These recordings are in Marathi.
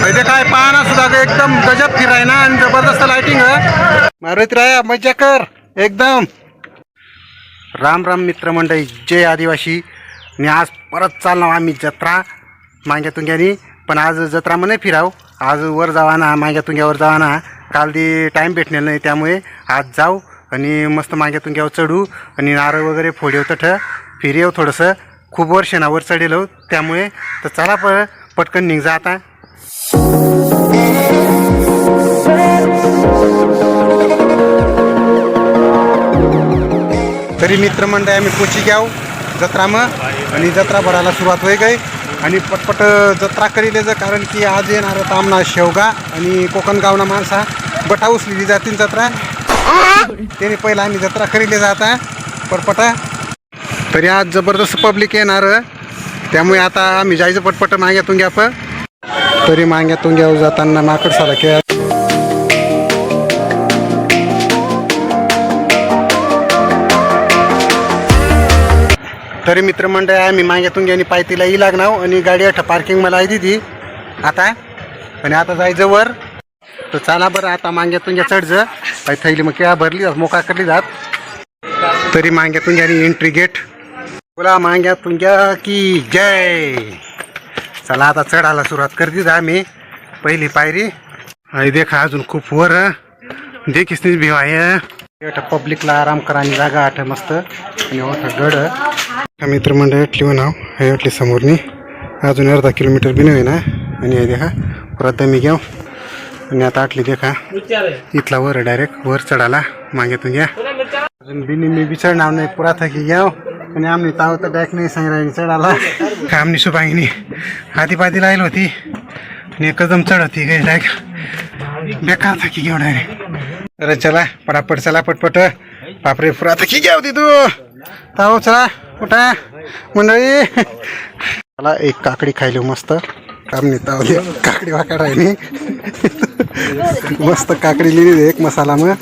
म्हणजे काय पाहना सुद्धा एकदम गजब फिराय ना आणि जबरदस्त लाइटिंग मारुती राया मजा कर एकदम. राम राम मित्रमंडळी जय आदिवासी. आणि आज परत चालणार आम्ही जत्रा मांग्या तुंग्यानी पण आज जत्रा म्हणे फिराव. आज वर जावा ना मांग्या तुंग्यावर जावा ना काल ती टाईम भेटणार नाही त्यामुळे आज जाऊ आणि मस्त मांग्या तुंग्यावर चढू आणि नारळ वगैरे फोडेव तठ फिरेव थोडंसं. खूप वर्ष ना वर त्यामुळे तर चला प पटकन निघजा आता. तरी मित्रमंडळ आम्ही पोची घ्याव जत्रा मग आणि जत्रा भरायला सुरुवात होई गई. आणि पटपट जत्रा करील जा कारण की आज येणार तामना शेवगा आणि कोकणगावना माणसा. बटा उचलेली जातील जत्रा. त्याने पहिला आम्ही जत्रा करीले जाता पटपटा. तरी आज जबरदस्त पब्लिक येणार. त्यामुळे आता आम्ही जायचं पटपट माग्यातून घ्या पण तरी मांग्यातून घेऊ जाताना माकड साला खेळ तरी मित्रमंडळ आम्ही मांग्यातून घ्यानी पायतीला ई लागणार आणि गाडी आठ पार्किंग मला आहे दिदी. आता? आणि आता जायचं वर तर चला बरं आता मांग्यातून घ्या चढज पाय थैली मग केळा भरली जात मोका करली जात. तरी मांग्यातून घ्या एंट्री गेट बोला मांग्यातून घ्या की जय. चला आता चढायला सुरुवात करते आम्ही. पहिली पायरी. आणि देखा अजून खूप वर. देखीस नाही भिव आहे. पब्लिकला आराम करायची जागा आठ मस्त. आणि मोठा गड. मित्रमंडळ एटली म्हणाव हे वाटली समोरनी. अजून अर्धा किलोमीटर बी नव्हे ना. आणि हे देखा परत मी घेऊ. आणि आता आटली देखा इथला वर डायरेक्ट वर चढायला मागेतून घ्या. अजून बिनी मी विचारणार नाही पुरा थकी घ्याव. आणि आम्ही ताव तर डॅक नाही सांगितलं चढाला का आमनी सुपांगिनी हाती पाती होती आणि एकदम चढ होती काही डॅक बेकार थकी घेऊन डायरेक्ट अरे चला पटापट चला पटपट। बापरे पुरा थकी घ्या होती तू? ताव चला उठा। मंडळी। मला एक काकडी खायलो मस्त। आम्ही ताव काकडी वाकड राहिली। मस्त काकडी लिहिली एक मसाला मग.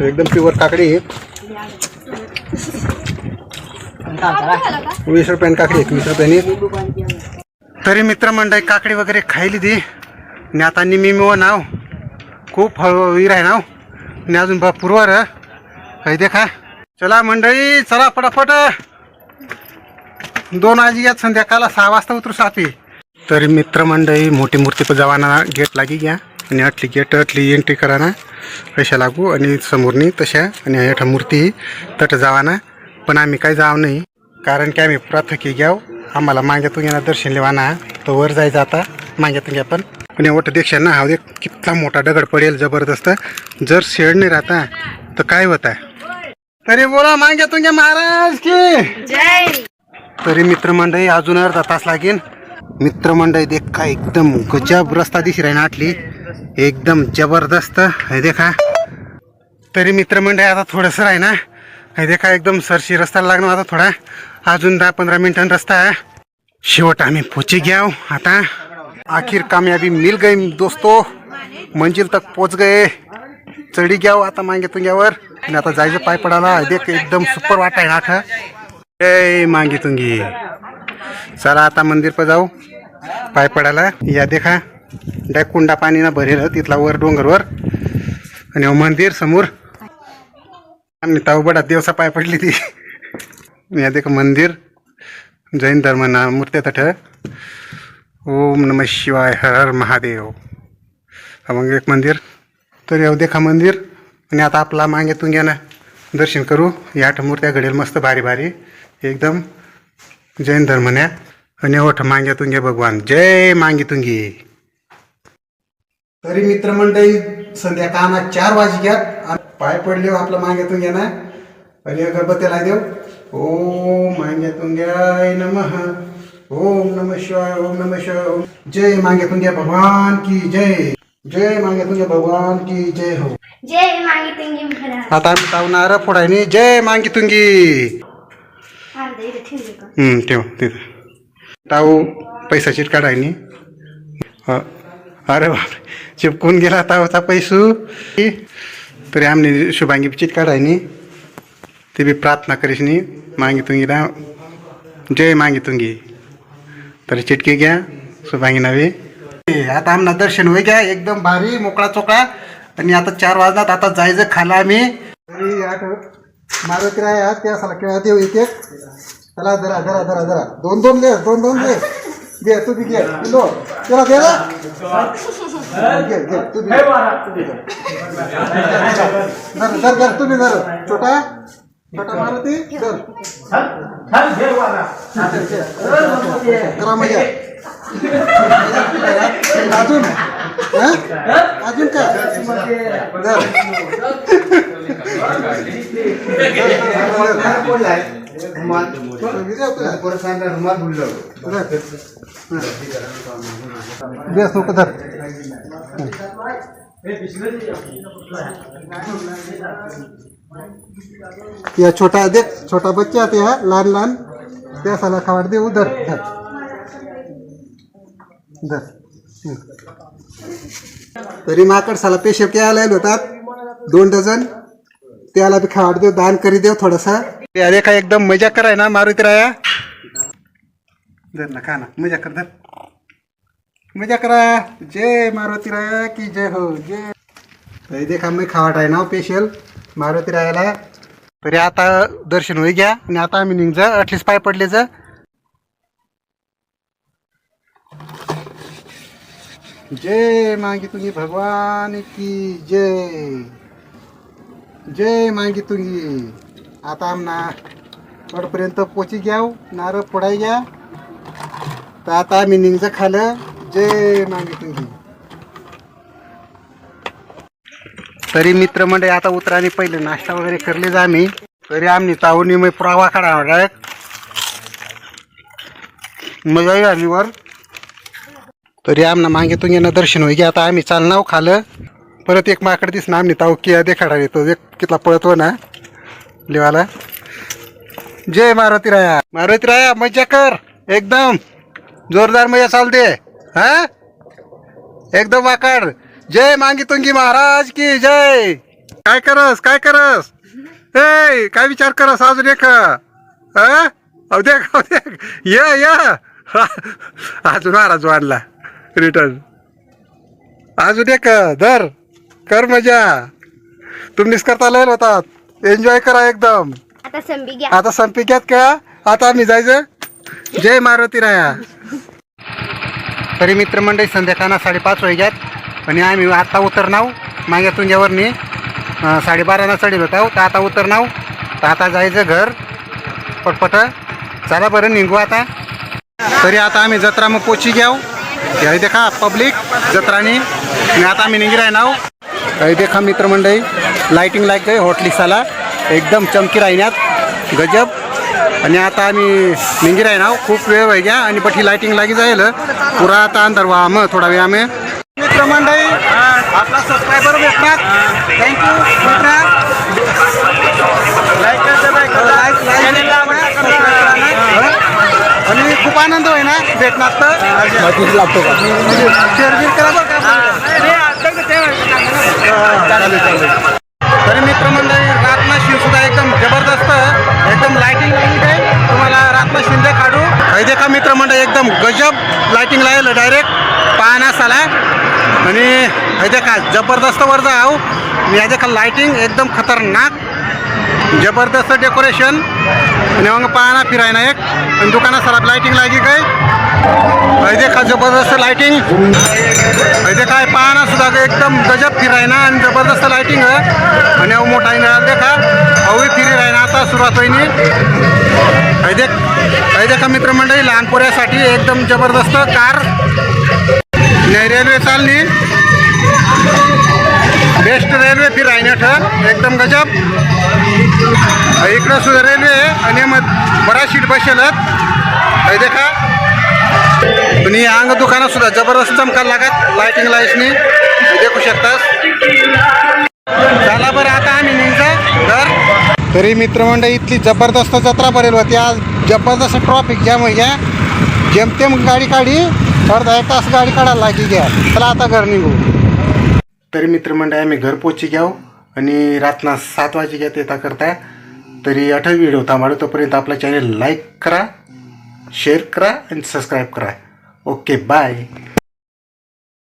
एकदम प्युअर काकडी वीस रुपयाने काकडी एक. वीस तरी मित्रमंडळी काकडी वगैरे खायली ती. आणि आता निमी मिव नाव. खूप हळूहळू आहे नाव. आणि अजून बा पूर्वर काही देखा. चला मंडळी चला पटापट. दोन आजी यात संध्याकाळला सहा वाजता उतरू सापी तरी मित्रमंडळी मोठी मूर्ती पण जवाना गेट लागी घ्या. आणि अटली गेट अटली एंट्री करा ना पैशा लागू आणि समोरनी तशा. आणि हेठा मूर्ती तट जावाना. पण आम्ही काय जाव नाही. कारण की आम्ही प्रथकी घ्याव. आम्हाला माग्यातून येणार दर्शन लेवाना तो वर जायचं आता. माग्यातून घ्या पण. आणि ओट देक्षा ना हा देख कितला मोठा दगड पडेल जबरदस्त. जर शेड नाही राहता तर काय होता? तरी बोला माग्यातून घ्या महाराज की. जय. तरी मित्रमंडळी अजून अर्धा तास लागेल. मित्रमंडळी देख का एकदम गजब रस्ता दिशी राही ना आटली एकदम जबरदस्त. हे देखा. तरी मित्रमंडळी आता थोडंसं आहे ना हे देखा एकदम सरशी रस्ता लागणार आता थोडा. अजून दहा पंधरा मिनिटांनी रस्ता आहे. शेवट आम्ही पोचे घ्याव आता आखिर कामयाबी मिल गई दोस्तो. मंजिल तक पोच गए. चढी घ्याव आता मागे तुंग्यावर. आणि आता जायचं पाय पडायला. देख एकदम सुपर वाट आहे नाठ जय मांगी तुंगी. चला आता मंदिर पर जाऊ. पाय पडायला. या देखा डाय कुंडा पाणी ना भरेल तिथला वर डोंगरवर. आणि हो मंदिर समोर. आम्ही ताऊबडा देवसा पाय पडली ती. या देख मंदिर. जैन धर्मना मूर्त्या तठ ओम नम शिवाय हर हर महादेव. मग एक मंदिर. तर येऊ देखा मंदिर. आणि आता आपला मागेतून घ्या ना दर्शन करू. या आठ मूर्त्या घडेल मस्त भारी भारी. एकदम जैन धर्मन्या आणि ओठ मांग्यातून घे भगवान. जय मांगीतुंगी तरी मित्रमंडळी संध्याकाळना चार वाजी घ्या पाय पडले आपला मांग्यातून घ्या ना आणि अगरबत्त्याला देव. ओम मांग्यातून घ्या नमः. ओम नम शिवाय ओम नम शिवाय ओम. जय मांग्यातून घ्या भगवान की जय. जय मांग्यातून घ्या भगवान की जय हो. जय मागे तुंगी आता आम्ही तावणार फोडायनी. जय ठेवले का? हम्म, ठेव तिथं. ताऊ पैसा चिट काढायनी. हा. अरे बापरे. चिपकून गेला आता होता पैसू. तरी आमने शुभांगी चिट काढायनी. ते बी प्रार्थना करीसनी मांगी तुंगीला जय मांगी घे तर चिटकी घ्या शुभांगी नावे. आता आमना दर्शन होई घ्या एकदम भारी मोकळा चोकळा. आणि आता चार वाजतात आता जायचं खाला आम्ही. तरी आठ मारुती राया त्या साला खेळात येऊ इथे. चला जरा जरा जरा जरा. दोन दोन दे दोन दोन दे. घे तू बी घे. किलो त्याला दे ना. घे घे तू बी. धर धर धर तुम्ही धर. छोटा. छोटा मारुती धर. करा मजा अजून? हं? अजून काय? धर. विजय आपला. धर. बेस नको धर या छोटा देख छोटा बच्चा ते हा लहान लहान त्या साला खावाड दे उधर धर धर हं. तरी माकड साला पेशप यायला होतात दोन डझन त्याला बी खावाड देव दान करी देव थोडासा अरे काय एकदम मजा कराय ना मारुती राया? धर ना खा ना. मजा कर धर. मजा करा. जय मारुती राया की जय हो जय. तरी देखा मी खावाट आहे ना स्पेशल मारुती रायाला. तरी आता दर्शन होई घ्या आणि आता आम्ही निघ जा अठलीस पाय पडले जा. जय मागी तुम्ही भगवान की जय. जय मागी तुम्ही आता ना वरपर्यंत पोची घ्याव नारळ फोडाय घ्या. तर आता आम्ही निघजा खालं. जे मागितून तुम्ही तरी मित्रमंडळी आता उतराने पहिले नाश्ता वगैरे करले जा आम्ही. तरी आम्ही तावणी मग पुरावा काढा काय मजा येईल आम्ही वर. तरी आमना मागेतून येणं दर्शन होई आता आम्ही चालनाव खालं. परत एक माकड दिसणं आम्ही ताव किया देखाडा येतो. एक कितला पळतो ना. लिवाला जय मारुती राया. मारुती राया मजा कर. एकदम. जोरदार मजा चालते. हा? एकदम वाकड. जय मांगी तुंगी महाराज की जय. काय करस? काय करस? ए काय विचार करस? अजून एक. अहो देख देख. ये ये. अजून महाराज वाढला. रिटर्न अजून एक. धर. कर मजा. तुम्हीच करता लय होतात. एन्जॉय करा एकदम. आता संभी घ्या. आता संपी घ्यात का? आता आम्ही जायचं. जय मारुती राया. तरी मित्रमंडळी संध्याकाळना साडेपाच वाजल्यात आणि आम्ही आता उतरनाव मागे तुंग्यावरनी अं, साडेबाराना चढील होता तर आता उतरनाव तर आता जायचं घर. पटपट. चला बरं निघू आता. तरी आता आम्ही जत्रा मग पोची घ्याव. हे देखा पब्लिक जत्रानी. आणि आता आम्ही निघी राहणार हे देखा मित्रमंडळी लाइटिंग लाईक गई होटली साला एकदम चमकी राहण्यात गजब. आणि आता आम्ही निघी राहणार खूप वेळ व्हाय घ्या आणि पठी लाइटिंग लागी जाईल पुरा आता अंदर व्हा मग थोडा वेळ आम्ही. मित्रमंडळी आपला सबस्क्रायबर भेटणार थँक्यू आणि खूप आनंद होय ना भेटणार तर. शेअर करा का? चालेल चालेल तरी मित्रमंडळी रातना शिव सुद्धा एकदम जबरदस्त एकदम लाइटिंग लागली आहे तुम्हाला रातना शिंदे काढू. हे देखा मित्रमंडळ एकदम गजब लाइटिंग लागेल डायरेक्ट पाहण्यास आला आणि हे देखा जबरदस्त वर जाऊ हो. आणि का देखा लाइटिंग एकदम खतरनाक. जबरदस्त डेकोरेशन. आणि मग पाहणा फिरायना एक. आणि दुकानात सरात लाइटिंग लागी काय? हे देखा जबरदस्त लाइटिंग हे काय पाहणा सुद्धा एकदम गजब फिरायना आणि जबरदस्त लाइटिंग आणि अहो मोठा इंगळा देखा अवही फिरी राहिना आता सुरुवात होईनी. हे देख का मित्रमंडळी लहान पोऱ्यासाठी एकदम जबरदस्त कार. नाही रेल्वे चालली बेस्ट रेल्वे फिरायना ठर एकदम गजब. इकडं सुद्धा रेल्वे आहे आणि मग बऱ्याच सीट बसेलत हे. देखा. आणि अंग दुकानात सुद्धा जबरदस्त चमका लागत लाइटिंग लाईट्सनी देखू शकतास. चला बरं आता आम्ही निघजा तर तरी मित्रमंडळ इथली जबरदस्त जत्रा भरेल होती. आज जबरदस्त ट्रॉफिक जॅम मग घ्या जेमतेम गाडी काढी अर्धा एक तास गाडी काढायला लागी घ्या चला आता घर निघू. तरी मित्रमंडळ आम्ही घरपोची घ्याव हो. आणि रातना सात वाजे घ्या येता करता तरी अठरा व्हिडिओ थांबाडू तोपर्यंत आपला चॅनल लाईक करा शेअर करा आणि सबस्क्राईब करा. Okay bye